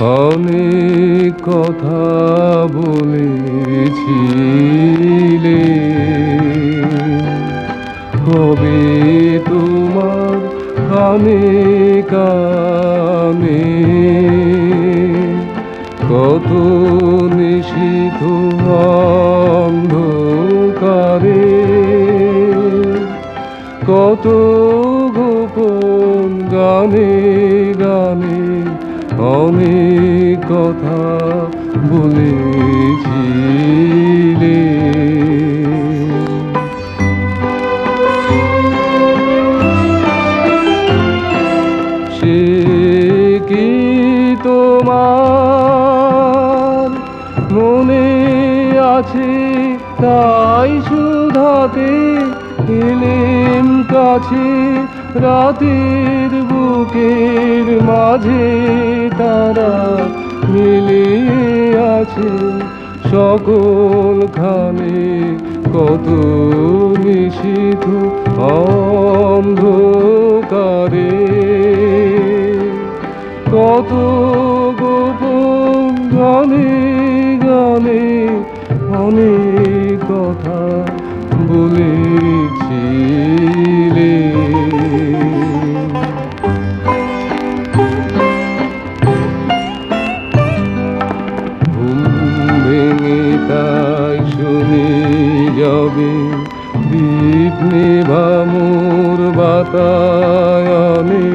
অনেক কথা বলেছিলে। কবে তোমার কানে কানে? কত কত গোপন গানে গানে অনেক কথা বলেছিলে। সে কি তোমার মনে আছে? তাই সুধাতে এলেম কাছে রাতের বুকের মাঝে তারা মিলে আছে সকল খানে কত নিষিদ্ধ অন্ধকারে। কত গোপন গানে গানে অনেক কথা বলেছিলে যাবে দীপ নেভামোর বাতায়নে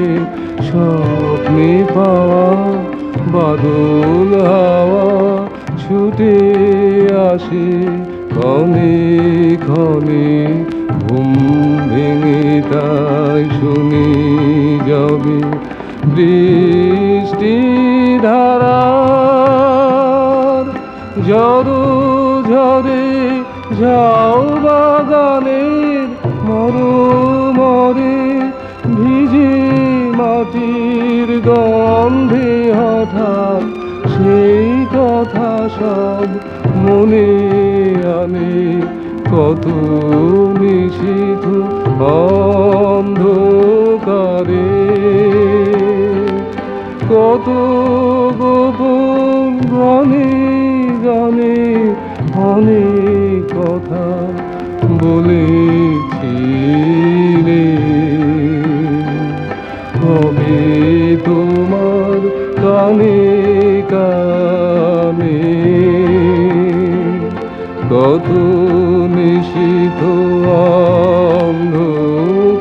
স্বপ্নে পাওয়া, বাদল হাওয়া ছুটে আসে, ক্ষণে ক্ষণে ঘুম ভেঙে তাই শুনে যাবে। বৃষ্টি ঝড় ঝরে ঝাও বাগানের মর মরে, ভিজে মাটির গন্ধে হঠাৎ সেই কথা সব মনে আনে। কত নিষিদ্ধ অন্ধকারে। কত গোপন গানে গানে অনেক কথা বলেছিলে। কবে তোমার কানে কানে কত নিশিত অন্ধকারে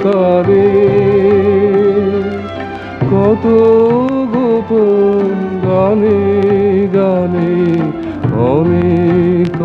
কত গোপন গানে গানে অনেক